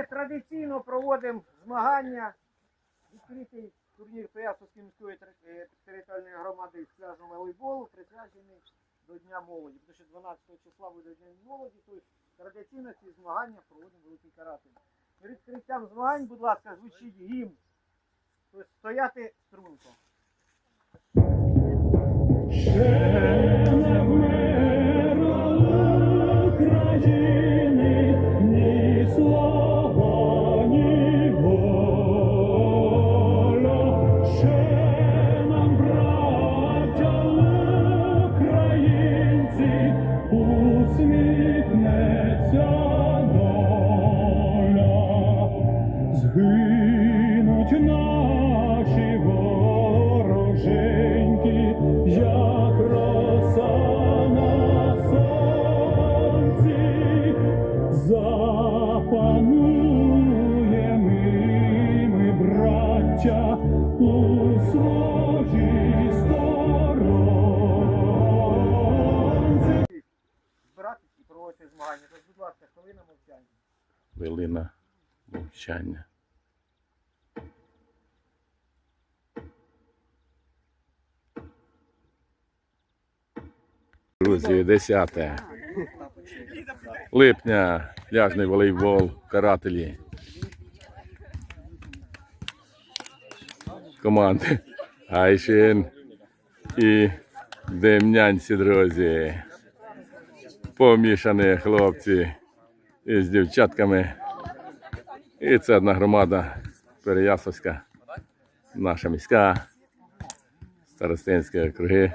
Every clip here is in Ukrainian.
Ми традиційно проводимо змагання. Відкритий турнір Переяславської міської е, територіальної громади з пляжного волейболу присвячений до Дня молоді. Тому що 12 числа буде День молоді, тобто традиційно ці змагання проводимо великий каратель. Перед відкриттям змагань, будь ласка, звучить гімн. Тобто стояти струнко. Мовчання. Друзі, 10 липня, пляжний волейбол, карателі. Команди Айшин і Демнянці, друзі. Помішані хлопці із дівчатками. І це одна громада Переяславська, наша міська, старостинські округи.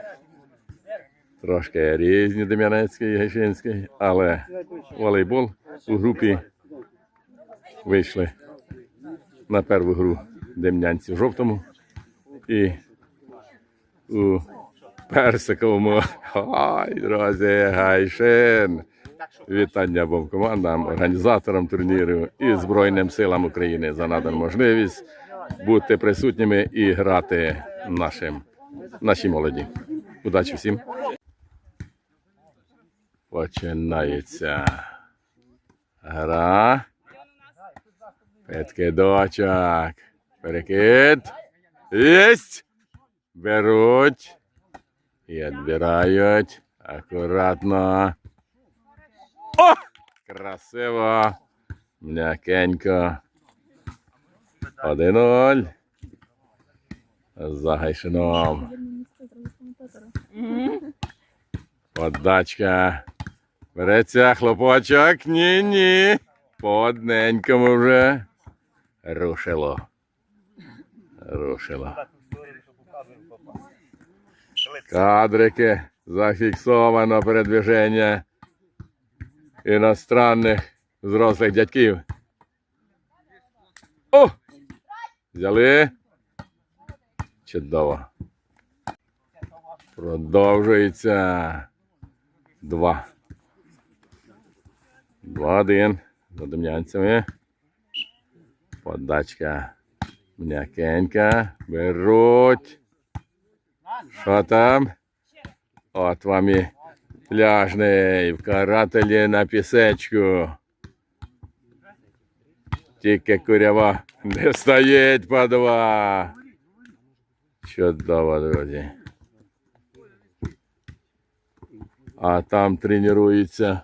Трошки різні Дем'янецький і Гайшинський, але волейбол у групі вийшли на першу гру дем'янці в жовтому і у персиковому. Ой, друзі, Гайшин! Вітання обом командам, організаторам турніру і Збройним силам України за надану можливість бути присутніми і грати нашим, нашій молоді. Удачі всім! Починається гра. Підкидочок. Перекид. Єсть. Беруть. І відбирають. Акуратно. О! Красиво. М'якенько. 1-0. За Гайшином. Подачка. Береться хлопочок. Ні-ні. По одненькому вже. Рушило. Рушило. Кадрики. Зафіксовано передвіження іностранних взрослих дядьків. О! Взяли. Чудово. Продовжується. Два. Два-один. За дем'янцями. Подачка. М'якенька. Беруть. Що там? От вам і пляжний в карателі на пісечку. Тільки курява не стоїть по два. Чудово, друзі. А там тренуються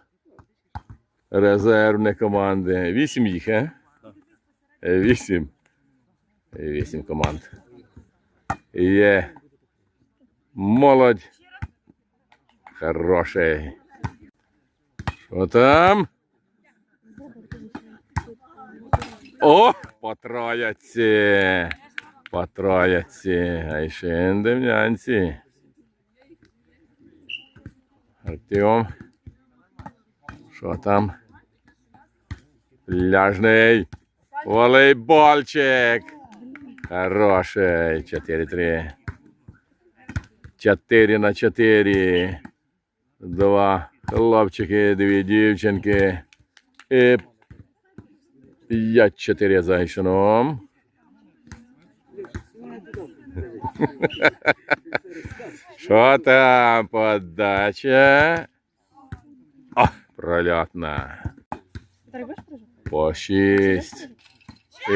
резервні команди. Вісім їх, а? Е, Вісім. Вісім команд. Є молодь. Хороший. Що там? О, по трояці. По трояці. Айшин Дем'янці. Артем. Що там? Пляжний. Волейбольчик. Хороший. 4-3. 4 на 4. Два хлопчики, дві дівчинки. І 5-4 за Гайшином. Що там подача? О, прольотна. По шість.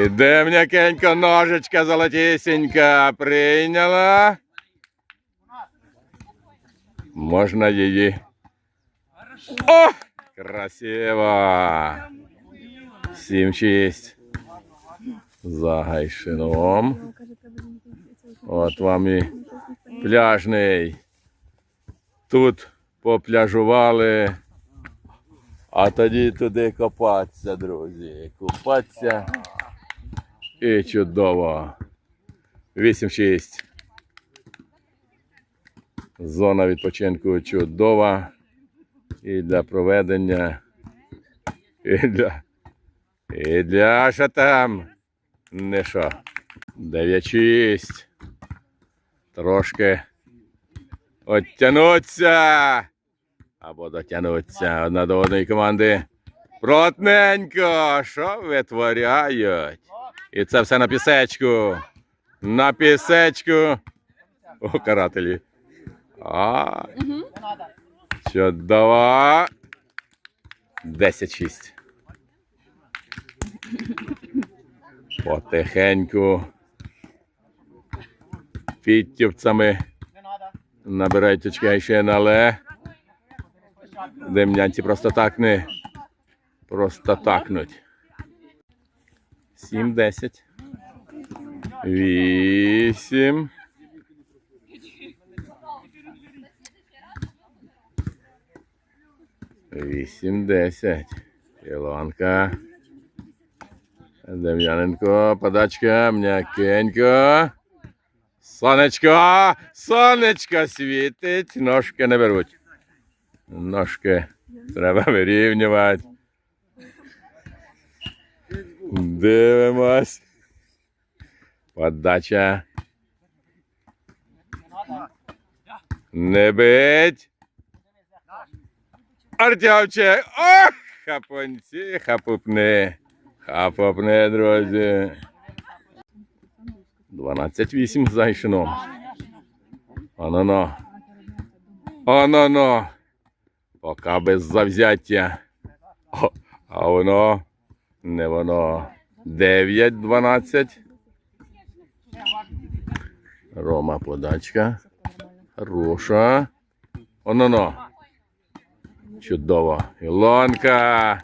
Іде м'якенько, ножичка золотісінька. Прийняла. Можна її. О! Красиво! Сім-шість. За гайшином. От вам і пляжний. Тут попляжували. А тоді туди копатися, друзі. Купатися. І чудово. 8-6. Зона відпочинку чудова. І для проведення. І для. І для що там? Не що. 9-6. Трошки оттянуться. Або дотягнуться одна до одної команди. Плотненько, що витворяють? І це все на пісечку. На пісечку. О, карателі. А, чудово. 10-6. Потихеньку. Підтюпцями набирають очки ще але дем'янці просто так не просто такнуть. 7-10. 8. Вісім десять. Ілонка. Дем'яненко, подачка, м'якенько. Сонечко! Сонечко світить, ножки не беруть. Ножки треба вирівнювати. Дивимось. Подача. Не бить. Артемчик. Ох, хапунці, хапупни. Хапупни, друзі. 12-8 за Ішином. Оно-но. Оно-но. Поки без завзяття. О, а воно не воно. 9-12. Рома подачка. Хороша. Оно-но. Чудово. Ілонка.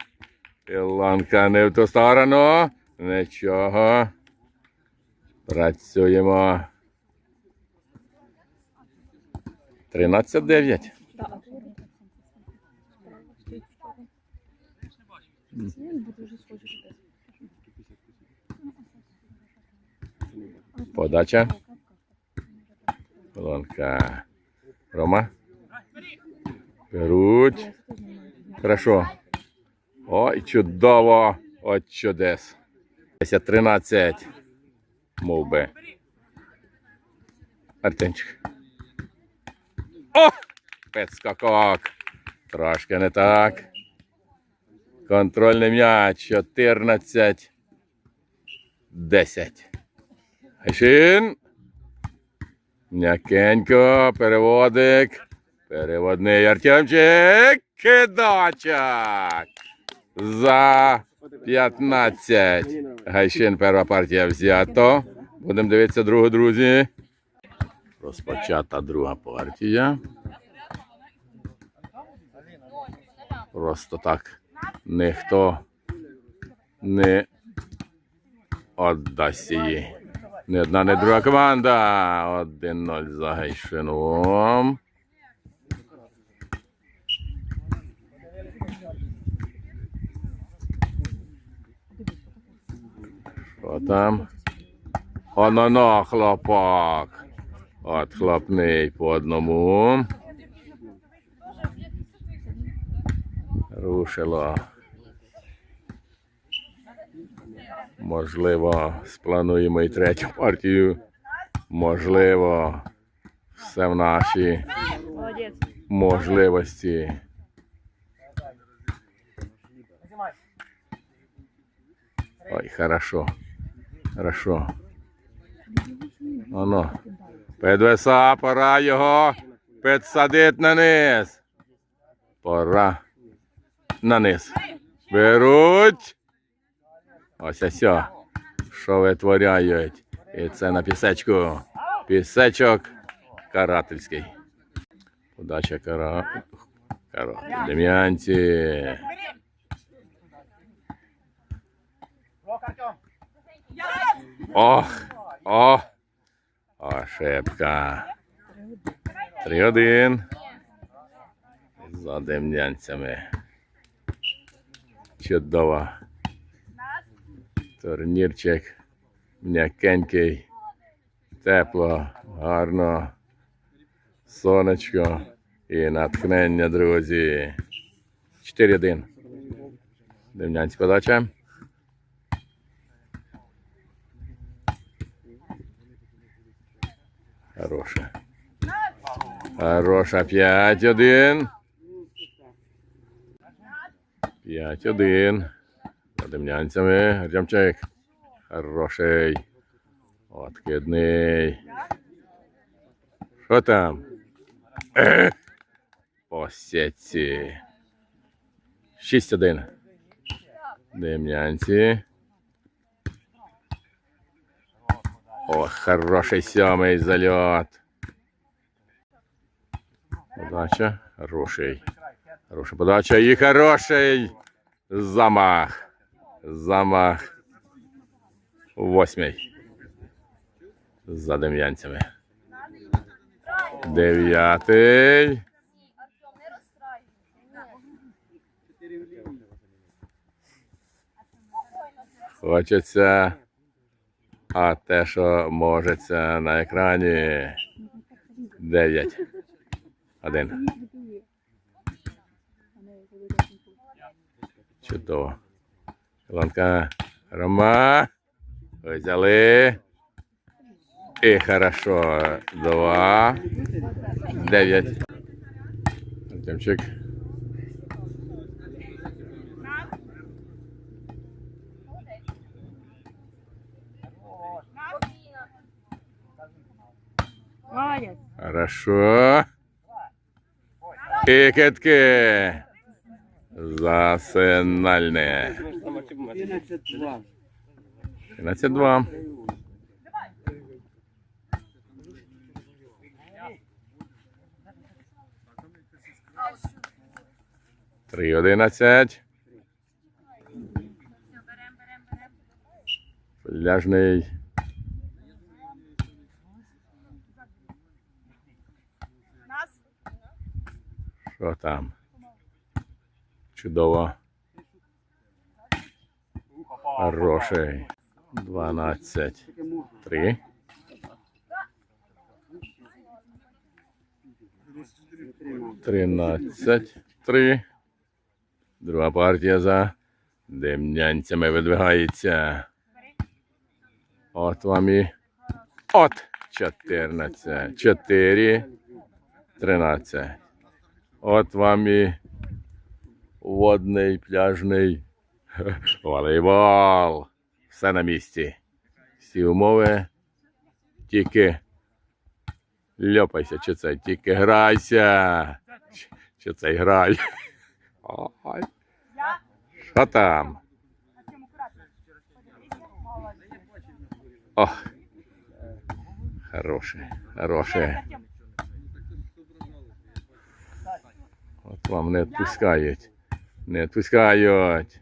Ілонка не в ту сторону. Нічого. Працюємо. 13-9. Подача. Лонка. Рома. Беруть. Хорошо. Ой, чудово. От чудес. 10-13. Мов би. Артемчик. О! Підскакок. Трошки не так. Контрольний м'яч. 14. 10. Гайшин. М'якенько. Переводик. Переводний Артемчик. Кидачок. За 15. Гайшин перша партія взято. Будемо дивитися другу, друзі. Розпочата друга партія. Просто так ніхто не віддасть її. Ні одна, ні друга команда. 1-0 за Гайшином. Там? Оно-но, хлопок. От хлопний по одному. Рушило. Можливо, сплануємо і третю партію. Можливо, все в наші можливості. Ой, хорошо. Хорошо. Оно. Підвеса, пора його підсадити на низ. Пора на низ. Беруть. Ось ось. Що витворяють? І це на пісечку. Пісечок карательський. Подача кара... кара... Дем'янці. Ох! О! Ошибка. 3-1. За дем'янцями. Чудово. Турнірчик м'якенький, тепло, гарно, сонечко і натхнення, друзі. 4-1. Дем'янці подача. Хороша. Хороша. 5-1. 5-1. За дем'янцями. Артемчик. Хороший. Откидний. Що там? По сетці. 6-1. Дем'янці. О, хороший сьомий зальот. Подача. Хороший. Хороша подача і хороший замах. Замах. Восьмий. За дем'янцями. Не Хочеться. А те, що можеться на екрані. Дев'ять. Один. Чудово. Ланка. Рома. Взяли. І хорошо. Два. Дев'ять. Артемчик. Молодець. Хорошо. І китки. Засинальне. 13-2. Три одинадцять. Пляжний. Що там? Чудово. Хороший. 12. 3. Тринадцять. Три. Друга партія за демнянцями видвигається. От вам і. От. 14. 4. 13. От вам і водний пляжний волейбол. Все на місці. Всі умови. Тільки ляпайся, чи це тільки грайся. Чи- це грай. Що там? Ох. Хороше, хороше. Артем, От вам не відпускають. Не відпускають.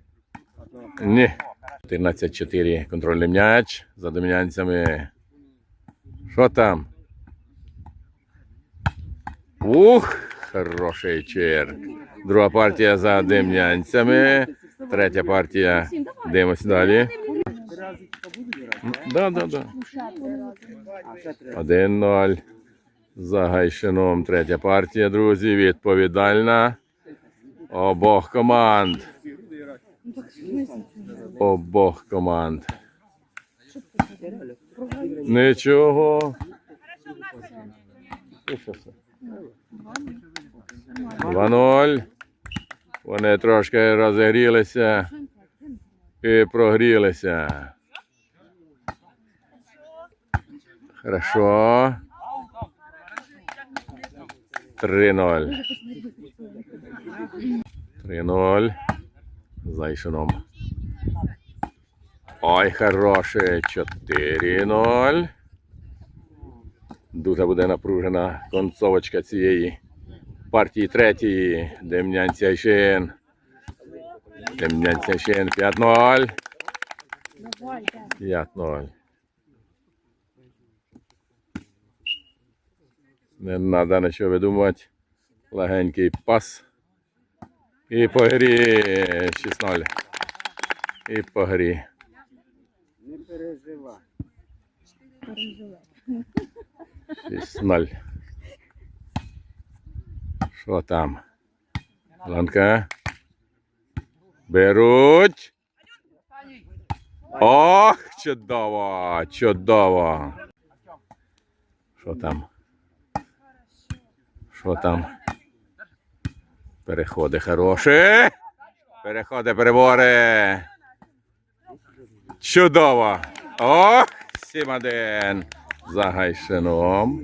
Ні. 14-4. Контрольний м'яч за домінянцями. Що там? Ух, хороший черг. Друга партія за дем'янцями. Третя партія. Дивимося далі. Да, да, да. 1-0. За третя партія, друзі. Відповідальна. Обох команд. Обох команд. Нічого. 2-0. Вони трошки розігрілися і прогрілися. Хорошо. 3-0. 3-0. За Ішином. Ой, хороше. 4-0. Дуже буде напружена концовочка цієї партії третьої. Дем'янці Айшин. Дем'янці Айшин 5-0. 5-0. Не треба нічого видумувати. Легенький пас. І по грі 6-0. І по грі. Не переживай. 6-0. Що там? Ланка. Беруть. Ох, чудово, чудово. Що там? Що там? Переходи хороші. Переходи, перебори. Чудово. Ох, 7-1 за Гайшином.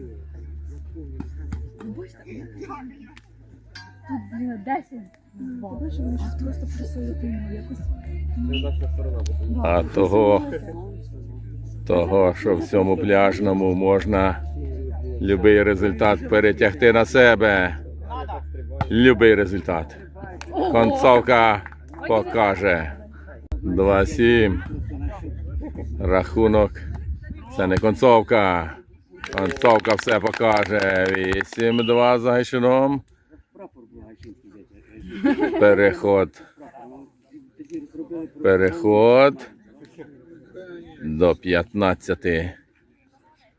Тут, блін, 10. Бачиш, вони щось просто присилити якось. А того, того, що в цьому пляжному можна любий результат перетягти на себе. Любий результат. Концовка покаже. 2-7. Рахунок. Це не концовка. Концовка все покаже. 8-2 за Гайшином. Переход. Переход до 15.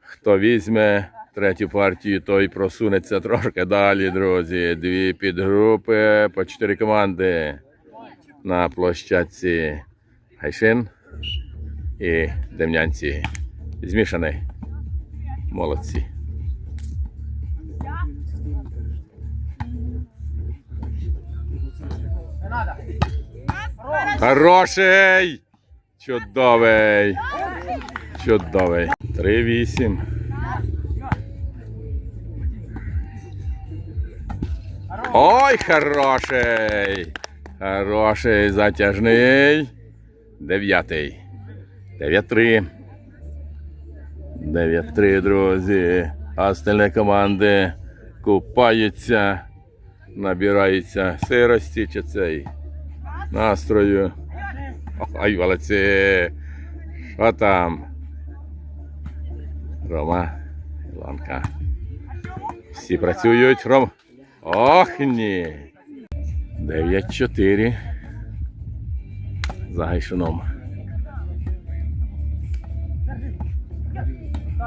Хто візьме третю партію, той просунеться трошки далі, друзі. Дві підгрупи по чотири команди на площадці Гайшин і Демнянці. Змішаний. Молодці. Хороший! Чудовий! Чудовий. 3-8. Ой, хороший! Хороший, затяжний. Дев'ятий. 9-3. 9-3, друзі. Остальні команди купаються, набираються сирості чи цей настрою. Ой, молодці. Що там? Рома, Ілонка. Всі працюють. Ром. Ох, ні. 9-4. За Гайшином.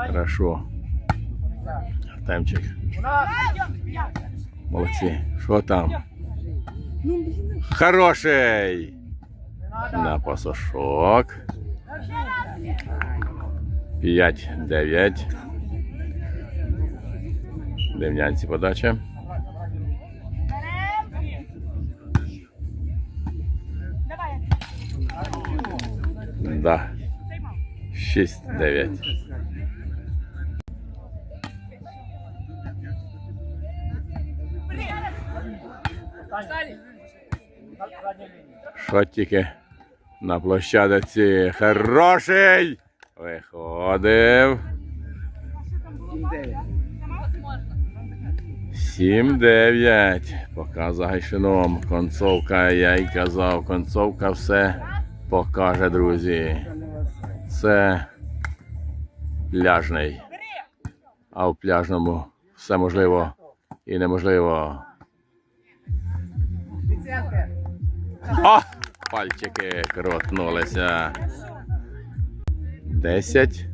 Хорошо. Артемчик. Молодці. Що там? Хороший. На пасашок. 5-9. Дем'янці подача. Да. 6-9. Стань. На площадці хороший. Виходив. 7-9. Показа Гайшином. Концовка, я й казав, концовка все покаже, друзі. Це пляжний. А в пляжному все можливо і неможливо. О! Пальчики крутнулися. Десять.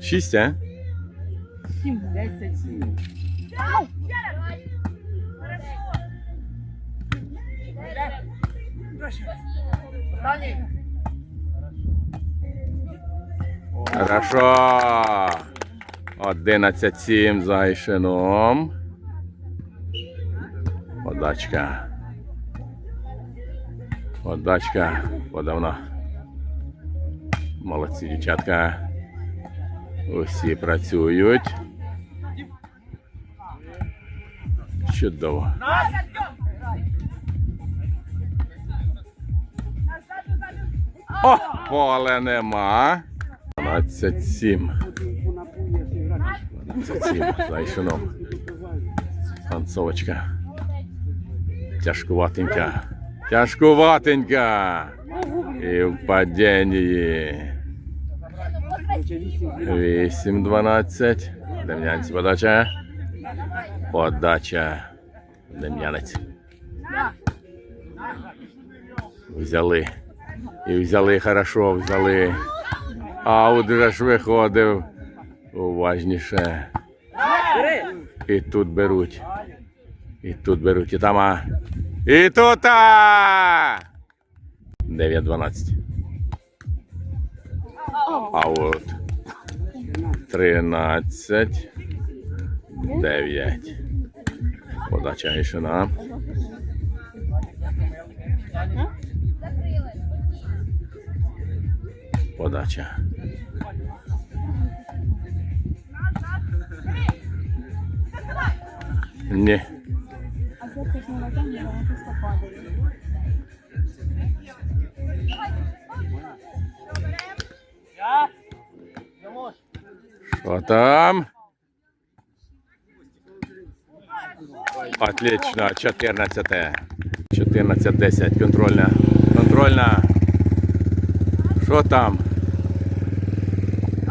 Шість, а? 7, 10. Останній. Хорошо. 11-7 за Айшином. Подачка. Подачка. Подавно. Молодці, дівчатка. Усі працюють. Чудово. О, поле нема. 12-7. 12-7. Танцовочка. Тяжкуватенька. Тяжкуватенька. І в падінні. 8-12. Дем'янець подача. Подача. Дем'янець. Взяли. І взяли хорошо, взяли. Аут же ж виходив. Уважніше. І тут беруть. І тут беруть. І там. а. І тут. а! 9-12. Аут. 13. 9. Подача Ішина. Подача. Не. Що там? Отлично, 14. 14-10. Контрольна. Контрольна. Що там?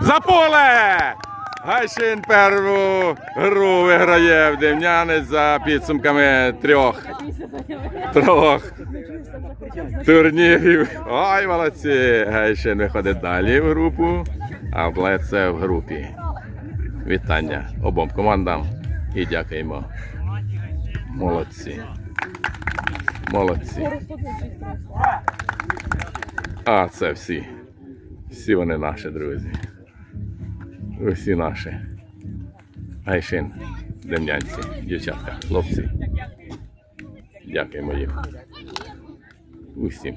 За поле! Гайшин перву гру виграє в Дем'янець за підсумками трьох. Трьох турнірів. Ой, молодці! Гайшин виходить далі в групу, а Блеце в групі. Вітання обом командам і дякуємо. Молодці. Молодці. А це всі. Всі вони наші друзі. Усі наші. Гайшин, дем'янці, дівчатка, хлопці. Дякуємо їм. Усім.